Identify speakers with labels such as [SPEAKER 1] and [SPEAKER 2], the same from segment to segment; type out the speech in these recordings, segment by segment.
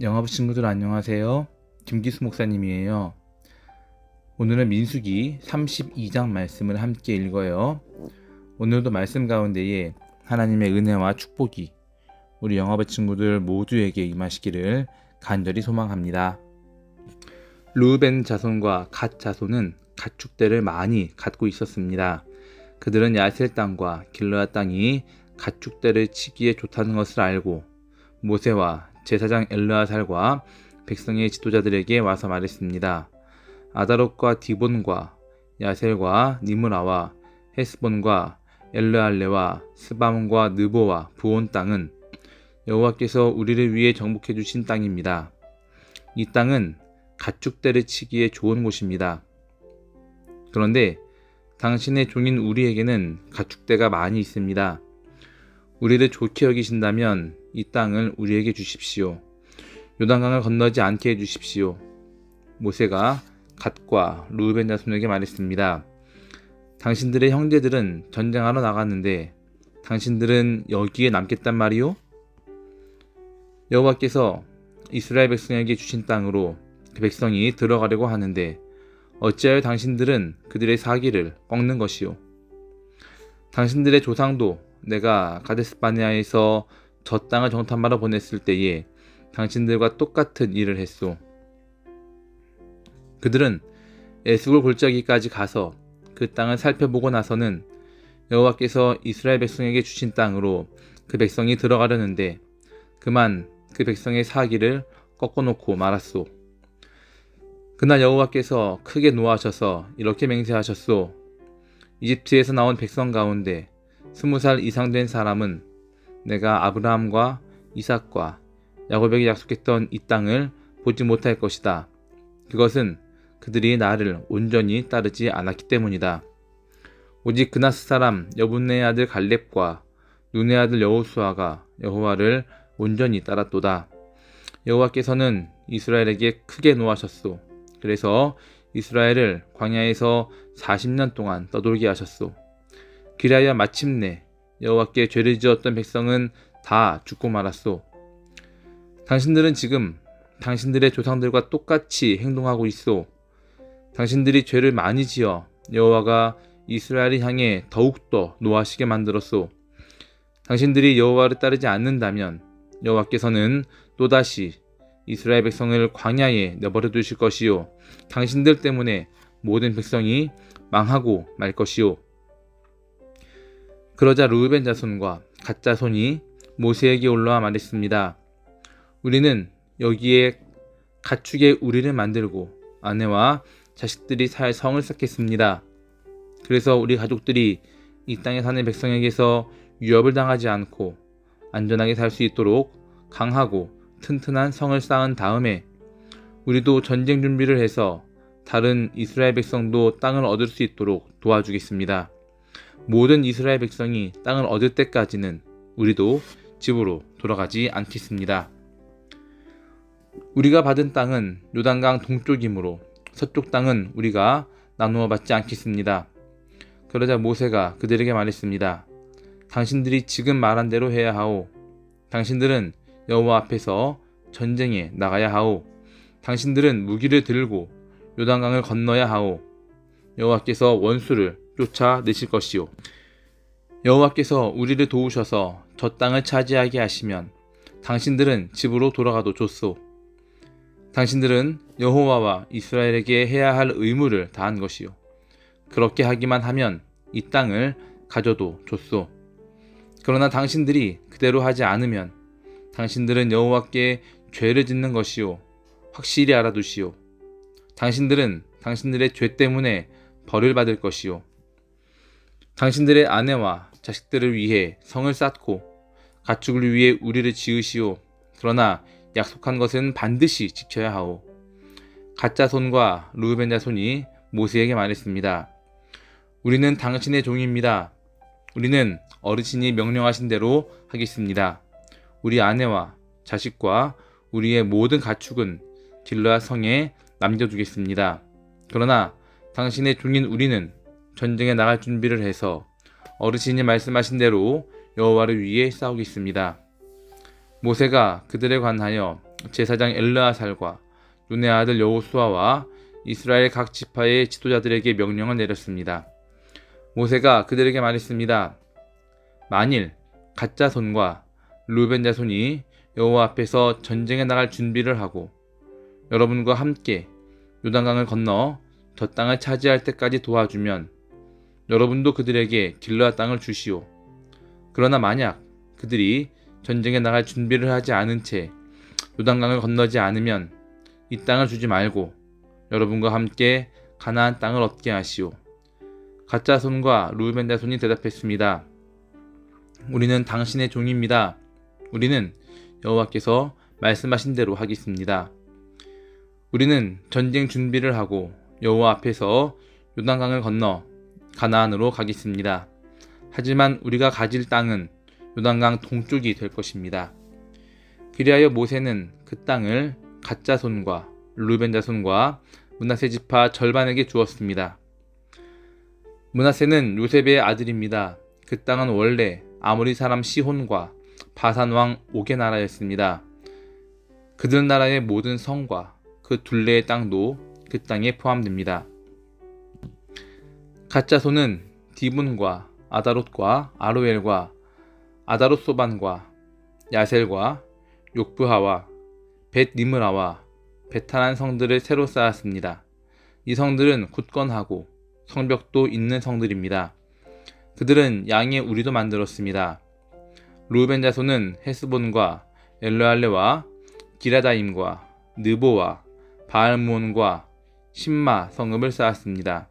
[SPEAKER 1] 영화부 친구들 안녕하세요. 김기수 목사님이에요. 오늘은 민수기 32장 말씀을 함께 읽어요. 오늘도 말씀 가운데에 하나님의 은혜와 축복이 우리 영화부 친구들 모두에게 임하시기를 간절히 소망합니다. 루벤 자손과 갓 자손은 가축대를 많이 갖고 있었습니다. 그들은 야셀 땅과 길르아 땅이 가축대를 치기에 좋다는 것을 알고 모세와 제사장 엘르아살과 백성의 지도자들에게 와서 말했습니다. 아다롯과 디본과 야셀과 니므라와 헤스본과 엘르알레와 스밤과 느보와 부온 땅은 여호와께서 우리를 위해 정복해 주신 땅입니다. 이 땅은 가축대를 치기에 좋은 곳입니다. 그런데 당신의 종인 우리에게는 가축대가 많이 있습니다. 우리를 좋게 여기신다면 이 땅을 우리에게 주십시오. 요단강을 건너지 않게 해 주십시오. 모세가 갓과 루벤 자손에게 말했습니다. 당신들의 형제들은 전쟁하러 나갔는데 당신들은 여기에 남겠단 말이요? 여호와께서 이스라엘 백성에게 주신 땅으로 그 백성이 들어가려고 하는데 어찌하여 당신들은 그들의 사기를 꺾는 것이요? 당신들의 조상도 내가 가데스바니아에서 저 땅을 정탐하러 보냈을 때에 당신들과 똑같은 일을 했소. 그들은 에스골 골짜기까지 가서 그 땅을 살펴보고 나서는 여호와께서 이스라엘 백성에게 주신 땅으로 그 백성이 들어가려는데 그만 그 백성의 사기를 꺾어놓고 말았소. 그날 여호와께서 크게 노하셔서 이렇게 맹세하셨소. 이집트에서 나온 백성 가운데 스무 살 이상 된 사람은 내가 아브라함과 이삭과 야곱에게 약속했던 이 땅을 보지 못할 것이다. 그것은 그들이 나를 온전히 따르지 않았기 때문이다. 오직 그나스 사람 여분네의 아들 갈렙과 눈의 아들 여호수아가 여호와를 온전히 따랐도다. 여호와께서는 이스라엘에게 크게 노하셨소. 그래서 이스라엘을 광야에서 40년 동안 떠돌게 하셨소. 기라야 마침내 여호와께 죄를 지었던 백성은 다 죽고 말았소. 당신들은 지금 당신들의 조상들과 똑같이 행동하고 있소. 당신들이 죄를 많이 지어 여호와가 이스라엘을 향해 더욱더 노하시게 만들었소. 당신들이 여호와를 따르지 않는다면 여호와께서는 또다시 이스라엘 백성을 광야에 내버려 두실 것이요. 당신들 때문에 모든 백성이 망하고 말 것이요. 그러자 루벤 자손과 갓 자손이 모세에게 올라와 말했습니다. 우리는 여기에 가축의 우리를 만들고 아내와 자식들이 살 성을 쌓겠습니다. 그래서 우리 가족들이 이 땅에 사는 백성에게서 위협을 당하지 않고 안전하게 살 수 있도록 강하고 튼튼한 성을 쌓은 다음에 우리도 전쟁 준비를 해서 다른 이스라엘 백성도 땅을 얻을 수 있도록 도와주겠습니다. 모든 이스라엘 백성이 땅을 얻을 때까지는 우리도 집으로 돌아가지 않겠습니다. 우리가 받은 땅은 요단강 동쪽이므로 서쪽 땅은 우리가 나누어 받지 않겠습니다. 그러자 모세가 그들에게 말했습니다. 당신들이 지금 말한 대로 해야 하오. 당신들은 여호와 앞에서 전쟁에 나가야 하오. 당신들은 무기를 들고 요단강을 건너야 하오. 여호와께서 원수를 쫓아 내실 것이요. 여호와께서 우리를 도우셔서 저 땅을 차지하게 하시면 당신들은 집으로 돌아가도 좋소. 당신들은 여호와와 이스라엘에게 해야 할 의무를 다한 것이요. 그렇게 하기만 하면 이 땅을 가져도 좋소. 그러나 당신들이 그대로 하지 않으면 당신들은 여호와께 죄를 짓는 것이요. 확실히 알아두시오. 당신들은 당신들의 죄 때문에 벌을 받을 것이요. 당신들의 아내와 자식들을 위해 성을 쌓고 가축을 위해 우리를 지으시오. 그러나 약속한 것은 반드시 지켜야 하오. 가짜 손과 루벤 자 손이 모세에게 말했습니다. 우리는 당신의 종입니다. 우리는 어르신이 명령하신 대로 하겠습니다. 우리 아내와 자식과 우리의 모든 가축은 길르앗 성에 남겨두겠습니다. 그러나 당신의 종인 우리는 전쟁에 나갈 준비를 해서 어르신이 말씀하신 대로 여호와를 위해 싸우겠습니다. 모세가 그들에 관하여 제사장 엘르아살과 눈의 아들 여호수아와 이스라엘 각 지파의 지도자들에게 명령을 내렸습니다. 모세가 그들에게 말했습니다. 만일 가짜 손과 루벤 자손이 여호와 앞에서 전쟁에 나갈 준비를 하고 여러분과 함께 요단강을 건너 저 땅을 차지할 때까지 도와주면 여러분도 그들에게 길르앗 땅을 주시오. 그러나 만약 그들이 전쟁에 나갈 준비를 하지 않은 채 요단강을 건너지 않으면 이 땅을 주지 말고 여러분과 함께 가나안 땅을 얻게 하시오. 가짜 손과 루벤 자손이 대답했습니다. 우리는 당신의 종입니다. 우리는 여호와께서 말씀하신 대로 하겠습니다. 우리는 전쟁 준비를 하고 여호와 앞에서 요단강을 건너 가나안으로 가겠습니다. 하지만 우리가 가질 땅은 요단강 동쪽이 될 것입니다. 그리하여 모세는 그 땅을 가짜 손과 루벤 자손과 문하세 지파 절반에게 주었습니다. 문하세는 요셉의 아들입니다. 그 땅은 원래 아모리 사람 시혼과 바산 왕 옥의 나라였습니다. 그들 나라의 모든 성과 그 둘레의 땅도 그 땅에 포함됩니다. 가짜 손은 디분과 아다롯과 아로엘과 아다롯 소반과 야셀과 욕부하와 벳 니므라와 베타란 성들을 새로 쌓았습니다. 이 성들은 굳건하고 성벽도 있는 성들입니다. 그들은 양의 우리도 만들었습니다. 루벤 자손은 헤스본과 엘르알레와 기라다임과 느보와 바알몬과 신마 성읍을 쌓았습니다.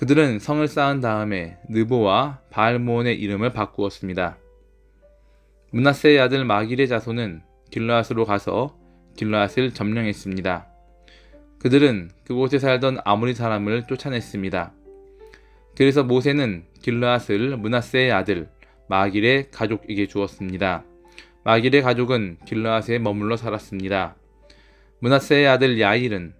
[SPEAKER 1] 그들은 성을 쌓은 다음에 느보와 바알몬의 이름을 바꾸었습니다. 문하세의 아들 마길의 자손은 길라앗으로 가서 길라앗을 점령했습니다. 그들은 그곳에 살던 아모리 사람을 쫓아냈습니다. 그래서 모세는 길라앗을 문하세의 아들 마길의 가족에게 주었습니다. 마길의 가족은 길라앗에 머물러 살았습니다. 문하세의 아들 야일은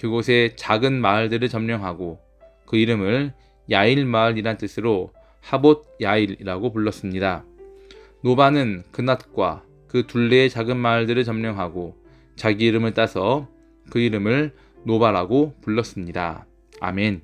[SPEAKER 1] 그곳의 작은 마을들을 점령하고 그 이름을 야일 마을이란 뜻으로 하봇 야일이라고 불렀습니다. 노바는 그낫과 그 둘레의 작은 마을들을 점령하고 자기 이름을 따서 그 이름을 노바라고 불렀습니다. 아멘.